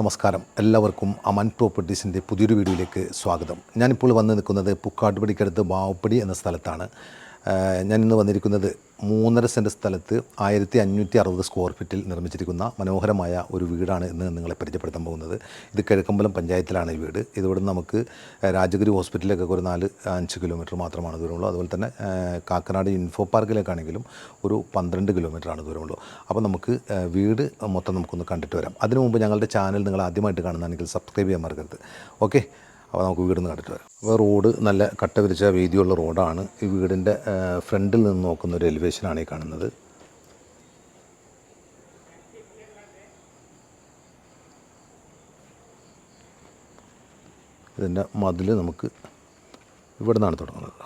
നമസ്കാരം. എല്ലാവർക്കും അമൻ പ്രോപ്പർട്ടീസിന്റെ പുതിയൊരു വീഡിയോയിലേക്ക് സ്വാഗതം. ഞാനിപ്പോൾ വന്ന് നിൽക്കുന്നത് പുക്കാട്ടുപടിക്കടുത്ത് ബാവപ്പടി എന്ന സ്ഥലത്താണ്. ഞാൻ ഇന്ന് വന്നിരിക്കുന്നത് മൂന്നര സെന്റ് സ്ഥലത്ത് ആയിരത്തി അഞ്ഞൂറ്റി അറുപത് സ്ക്വയർ ഫീറ്റിൽ നിർമ്മിച്ചിരിക്കുന്ന മനോഹരമായ ഒരു വീടാണ് ഇന്ന് നിങ്ങളെ പരിചയപ്പെടുത്താൻ പോകുന്നത്. ഇത് കിഴക്കമ്പലം പഞ്ചായത്തിലാണ് ഈ വീട്. ഇതിവിടെ നമുക്ക് രാജഗിരി ഹോസ്പിറ്റലിലേക്കൊക്കെ ഒരു നാല് അഞ്ച് കിലോമീറ്റർ മാത്രമാണ് ദൂരമുള്ളൂ. അതുപോലെ തന്നെ കാക്കനാട് ഇൻഫോ പാർക്കിലേക്കാണെങ്കിലും ഒരു പന്ത്രണ്ട് കിലോമീറ്ററാണ് ദൂരമുള്ളൂ. അപ്പോൾ നമുക്ക് വീട് മൊത്തം നമുക്കൊന്ന് കണ്ടിട്ട് വരാം. അതിനു മുമ്പ് ഞങ്ങളുടെ ചാനൽ നിങ്ങൾ ആദ്യമായിട്ട് കാണുന്നതാണെങ്കിൽ സബ്സ്ക്രൈബ് ചെയ്യാൻ മറക്കരുത്. ഓക്കെ അപ്പോൾ നമുക്ക് വീട് കണ്ടിട്ട് വരാം. അപ്പോൾ റോഡ് നല്ല കട്ട വിരിച്ച വീതിയുള്ള റോഡാണ്. ഈ വീടിന്റെ ഫ്രണ്ടിൽ നിന്ന് നോക്കുന്ന ഒരു എലിവേഷനാണ് ഈ കാണുന്നത്. ഇതിന്റെ മതിൽ നമുക്ക് ഇവിടെ നിന്നാണ് തുടങ്ങുന്നത്.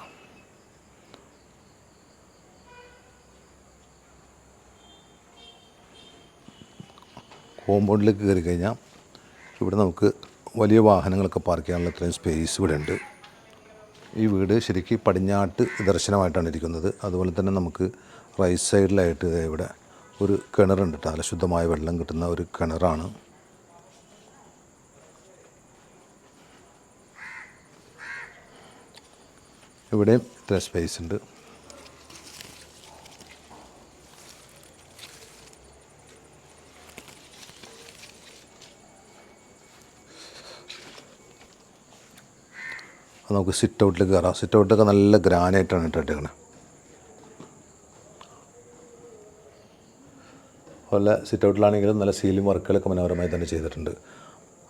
കോമ്പൗണ്ടിലേക്ക് കയറി കഴിഞ്ഞാൽ ഇവിടെ നമുക്ക് വലിയ വാഹനങ്ങളൊക്കെ പാർക്ക് ചെയ്യാനുള്ള ഇത്രയും സ്പേസ് ഇവിടെ ഉണ്ട് ഈ വീട് ശരിക്കും പടിഞ്ഞാട്ട് ദർശനമായിട്ടാണ് ഇരിക്കുന്നത്. അതുപോലെ തന്നെ നമുക്ക് റൈറ്റ് സൈഡിലായിട്ട് ഇവിടെ ഒരു കിണറുണ്ട് കേട്ടോ. നല്ല ശുദ്ധമായ വെള്ളം കിട്ടുന്ന ഒരു കിണറാണ്. ഇവിടെയും ഇത്ര സ്പേസ് ഉണ്ട്. നമുക്ക് സിറ്റ് ഔട്ടിലേക്ക് കയറാം. സിറ്റ് ഔട്ടൊക്കെ നല്ല ഗ്രാനൈറ്റാണ് ഇട്ടിട്ടേക്കണത് അതുപോലെ സിറ്റ് ഔട്ടിലാണെങ്കിലും നല്ല സീലിംഗ് വർക്കുകളൊക്കെ മനോഹരമായി തന്നെ ചെയ്തിട്ടുണ്ട്.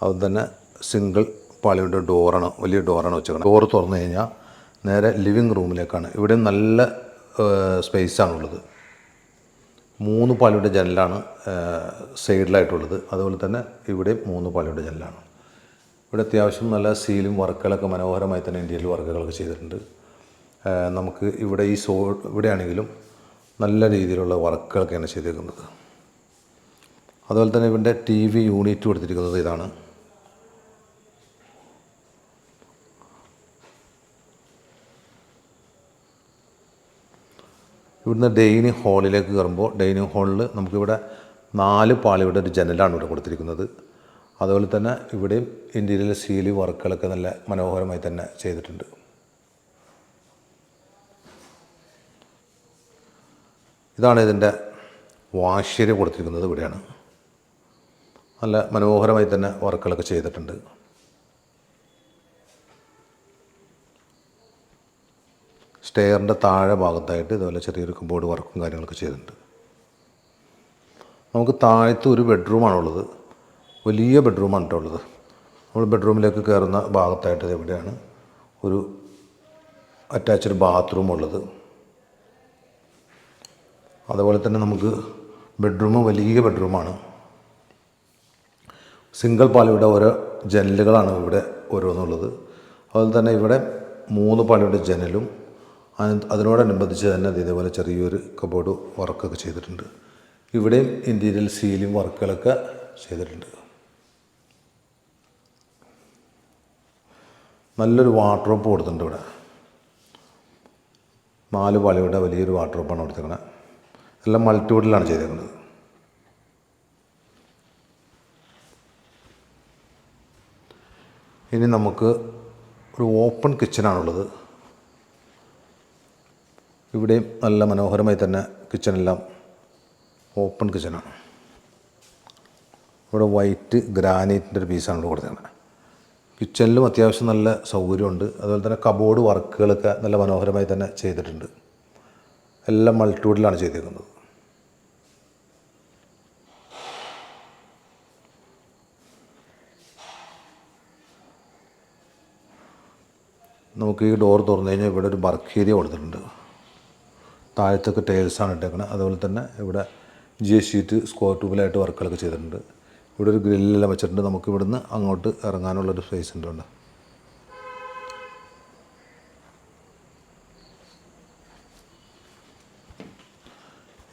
അതുപോലെ തന്നെ സിംഗിൾ പാളിയുടെ ഡോറാണ് വലിയ ഡോറാണ് വെച്ചേക്കുന്നത് ഡോർ തുറന്നു കഴിഞ്ഞാൽ നേരെ ലിവിങ് റൂമിലേക്കാണ് ഇവിടെ നല്ല സ്പേസാണുള്ളത് മൂന്ന് പാളിയുടെ ജനലാണ് സൈഡിലായിട്ടുള്ളത് അതുപോലെ തന്നെ ഇവിടെ മൂന്ന് പാളിയുടെ ജനലാണ്. ഇവിടെ അത്യാവശ്യം നല്ല സീലും വർക്കുകളൊക്കെ മനോഹരമായി തന്നെ ഇന്ത്യയിൽ വർക്കുകളൊക്കെ ചെയ്തിട്ടുണ്ട്. നമുക്ക് ഇവിടെ ഈ സോ ഇവിടെയാണെങ്കിലും നല്ല രീതിയിലുള്ള വർക്കുകളൊക്കെയാണ് ചെയ്തേക്കുന്നത്. അതുപോലെ തന്നെ ഇവന്റെ ടി വി യൂണിറ്റ് കൊടുത്തിരിക്കുന്നത് ഇതാണ്. ഇവിടുന്ന് ഡൈനിങ് ഹാളിലേക്ക് കയറുമ്പോൾ ഡൈനിങ് ഹാളിൽ നമുക്കിവിടെ നാല് പാളിയുടെ ഒരു ജനലാണ് ഇവിടെ കൊടുത്തിരിക്കുന്നത്. അതുപോലെ തന്നെ ഇവിടെയും ഇന്റീരിയൽ സീലി വർക്കുകളൊക്കെ നല്ല മനോഹരമായി തന്നെ ചെയ്തിട്ടുണ്ട്. ഇതാണ് ഇതിന്റെ വാശ്ശേരി കൊടുത്തിരിക്കുന്നത് ഇവിടെയാണ്. നല്ല മനോഹരമായി തന്നെ വർക്കുകളൊക്കെ ചെയ്തിട്ടുണ്ട്. സ്റ്റെയറിന്റെ താഴെ ഭാഗത്തായിട്ട് ഇതുപോലെ ചെറിയൊരു കമ്പോർഡ് വർക്കും കാര്യങ്ങളൊക്കെ ചെയ്തിട്ടുണ്ട്. നമുക്ക് താഴത്ത് ഒരു ബെഡ്റൂമാണുള്ളത് വലിയ ബെഡ്റൂമാണ് കേട്ടോ ഉള്ളത്. നമ്മൾ ബെഡ്റൂമിലേക്ക് കയറുന്ന ഭാഗത്തായിട്ട് ഇവിടെയാണ് ഒരു അറ്റാച്ച്ഡ് ബാത്റൂം ഉള്ളത്. അതുപോലെ തന്നെ നമുക്ക് ബെഡ്റൂം വലിയ ബെഡ്റൂമാണ് സിംഗിൾ പാളിയുടെ ഓരോ ജനലുകളാണ് ഇവിടെ ഓരോന്നുള്ളത്. അതുപോലെ തന്നെ ഇവിടെ മൂന്ന് പാളിയുടെ ജനലും. അത് അതിനോടനുബന്ധിച്ച് തന്നെ ഇതേപോലെ ചെറിയൊരു കബോർഡ് വർക്കൊക്കെ ചെയ്തിട്ടുണ്ട്. ഇവിടെയും ഇന്റീരിയൽ സീലിംഗ് വർക്കുകളൊക്കെ ചെയ്തിട്ടുണ്ട്. നല്ലൊരു വാർഡ്രോപ്പ് കൊടുത്തിട്ടുണ്ട് ഇവിടെ. നാല് പാളിയുടെ വലിയൊരു വാർഡ്രോപ്പാണ് കൊടുത്തിരിക്കുന്നത് എല്ലാം മൾട്ടിവുഡിലാണ് ചെയ്തേക്കുന്നത് ഇനി നമുക്ക് ഒരു ഓപ്പൺ കിച്ചണാണുള്ളത്. ഇവിടെയും നല്ല മനോഹരമായി തന്നെ കിച്ചണെല്ലാം ഓപ്പൺ കിച്ചണാണ്. ഇവിടെ വൈറ്റ് ഗ്രാനൈറ്റിന്റെ ഒരു പീസാണ് ഇവിടെ കൊടുത്തേക്കുന്നത് കിച്ചണിലും അത്യാവശ്യം നല്ല സൗകര്യമുണ്ട്. അതുപോലെ തന്നെ കബോർഡ് വർക്കുകളൊക്കെ നല്ല മനോഹരമായി തന്നെ ചെയ്തിട്ടുണ്ട്. എല്ലാം മൾട്ടിവുഡിലാണ് ചെയ്തിരിക്കുന്നത്. നമുക്ക് ഈ ഡോർ തുറന്നു കഴിഞ്ഞാൽ ഇവിടെ ഒരു വർക്ക് ഏരിയ കൊടുത്തിട്ടുണ്ട്. താഴത്തൊക്കെ ടൈൽസാണ് ഇട്ടേക്കുന്നത് അതുപോലെ തന്നെ ഇവിടെ ജി ഷീറ്റ് സ്ക്വയർ ട്യൂബിലായിട്ട് വർക്കുകളൊക്കെ ചെയ്തിട്ടുണ്ട്. ഇവിടെ ഒരു ഗ്രില്ലെല്ലാം വെച്ചിട്ടുണ്ട്. നമുക്ക് ഇവിടുന്ന് അങ്ങോട്ട് ഇറങ്ങാനുള്ളൊരു സ്പേസ് ഉണ്ട് ഇവിടെ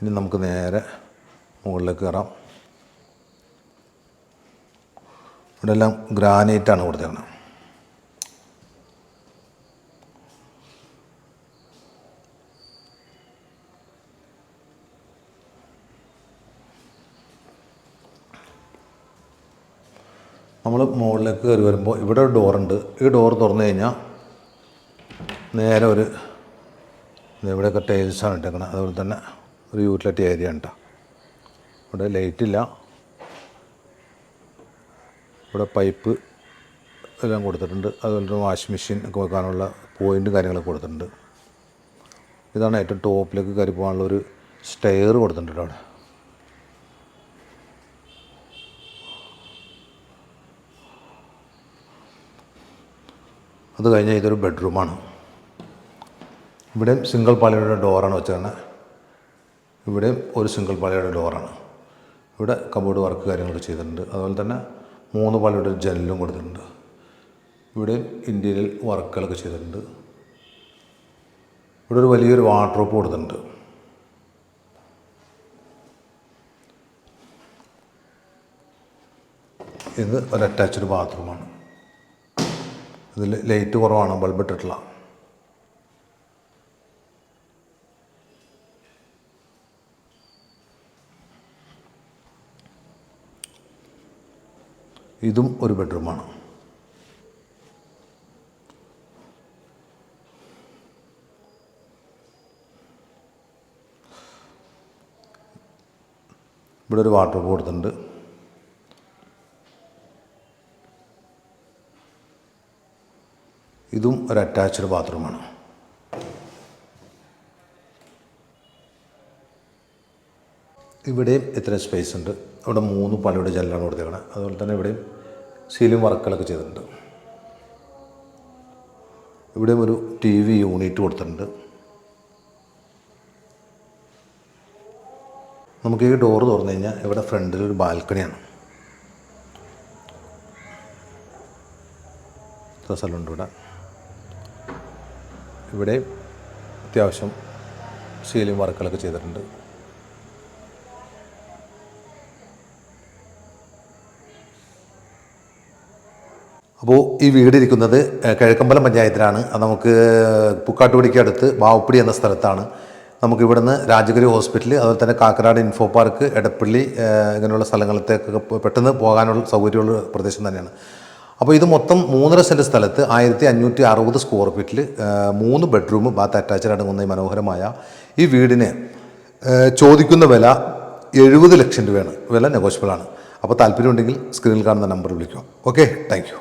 ഇനി നമുക്ക് നേരെ മുകളിലേക്ക് കയറാം. ഇവിടെ എല്ലാം ഗ്രാനൈറ്റാണ് കൊടുത്തേക്കുന്നത് നമ്മൾ മുകളിലേക്ക് കയറി വരുമ്പോൾ ഇവിടെ ഒരു ഡോറുണ്ട് ഈ ഡോർ തുറന്നു കഴിഞ്ഞാൽ നേരെ ഒരു ഇവിടെയൊക്കെ ടൈൽസാണ് ഇട്ടേക്കുന്നത് അതുപോലെ തന്നെ ഒരു യൂട്ടിലിറ്റി ഏരിയ ഉണ്ട് ഇവിടെ ലൈറ്റ് ഇല്ല. ഇവിടെ പൈപ്പ് എല്ലാം കൊടുത്തിട്ടുണ്ട്. അതുപോലെ തന്നെ വാഷിംഗ് മെഷീൻ ഒക്കെ വെക്കാനുള്ള പോയിന്റും കാര്യങ്ങളൊക്കെ കൊടുത്തിട്ടുണ്ട്. ഇതാണ് ഏറ്റവും ടോപ്പിലേക്ക് കയറി പോകാനുള്ള ഒരു സ്റ്റെയർ കൊടുത്തിട്ടുണ്ട് അവിടെ. അത് കഴിഞ്ഞാൽ ഇതൊരു ബെഡ്റൂമാണ്. ഇവിടെയും സിംഗിൾ പാളിയുടെ ഡോറാണ് വെച്ചിരുന്നത് ഇവിടെയും ഒരു സിംഗിൾ പാളിയുടെ ഡോറാണ്. ഇവിടെ കബോർഡ് വർക്ക് കാര്യങ്ങളൊക്കെ ചെയ്തിട്ടുണ്ട്. അതുപോലെ തന്നെ മൂന്ന് പാളിയുടെ ജനലും കൊടുത്തിട്ടുണ്ട്. ഇവിടെയും ഇന്റീരിയൽ വർക്കുകളൊക്കെ ചെയ്തിട്ടുണ്ട്. ഇവിടെ ഒരു വലിയൊരു വാർഡ്രോപ്പ് കൊടുത്തിട്ടുണ്ട്. ഇത് ഒരു അറ്റാച്ച്ഡ് ബാത്റൂമാണ് ഇതിൽ ലൈറ്റ് കുറവാണ് ബൾബ് ഇട്ടിട്ടുള്ള. ഇതും ഒരു ബെഡ്റൂമാണ്. ഇവിടെ ഒരു വാട്ടർ കൊടുത്തിട്ടുണ്ട് ഇതും ഒരു അറ്റാച്ച്ഡ് ബാത്റൂമാണ്. ഇവിടെയും ഇത്ര സ്പേസ് ഉണ്ട്. അവിടെ മൂന്ന് പലയുടെ ജനലാണ് കൊടുത്തേക്കണം. അതുപോലെ തന്നെ ഇവിടെയും സീലിംഗ് വർക്കുകളൊക്കെ ചെയ്തിട്ടുണ്ട്. ഇവിടെയും ഒരു ടി വി യൂണിറ്റ് കൊടുത്തിട്ടുണ്ട്. നമുക്ക് ഈ ഡോറ് തുറന്നു കഴിഞ്ഞാൽ ഇവിടെ ഫ്രണ്ടിൽ ഒരു ബാൽക്കണിയാണ്. സ്ഥലമുണ്ട് ഇവിടെ. ഇവിടെ അത്യാവശ്യം സീലിംഗ് വർക്കുകളൊക്കെ ചെയ്തിട്ടുണ്ട്. അപ്പോൾ ഈ വീട് ഇരിക്കുന്നത് ഏഹ്, കിഴക്കമ്പലം പഞ്ചായത്തിലാണ്. അത് നമുക്ക് പുക്കാട്ടുപടിക്ക് അടുത്ത് ബാവപ്പിടി എന്ന സ്ഥലത്താണ്. നമുക്ക് ഇവിടുന്ന് രാജഗിരി ഹോസ്പിറ്റൽ അതുപോലെ തന്നെ കാക്കനാട് ഇൻഫോ പാർക്ക് എടപ്പള്ളി ഇങ്ങനെയുള്ള സ്ഥലങ്ങളിലേക്കൊക്കെ പെട്ടെന്ന് പോകാനുള്ള സൗകര്യമുള്ള പ്രദേശം തന്നെയാണ്. അപ്പോൾ ഇത് മൊത്തം മൂന്നര സെന്റ് സ്ഥലത്ത് ആയിരത്തി അഞ്ഞൂറ്റി അറുപത് സ്ക്വയർ ഫീറ്റിൽ മൂന്ന് ബെഡ്റൂം ബാത്ത് അറ്റാച്ച്ഡ് അടങ്ങുന്ന ഈ മനോഹരമായ ഈ വീടിന് ചോദിക്കുന്ന വില എഴുപത് ലക്ഷം രൂപയാണ്. വില നെഗോഷ്യബിൾ ആണ്. അപ്പോൾ താല്പര്യമുണ്ടെങ്കിൽ സ്ക്രീനിൽ കാണുന്ന നമ്പർ വിളിക്കുക. Okay thank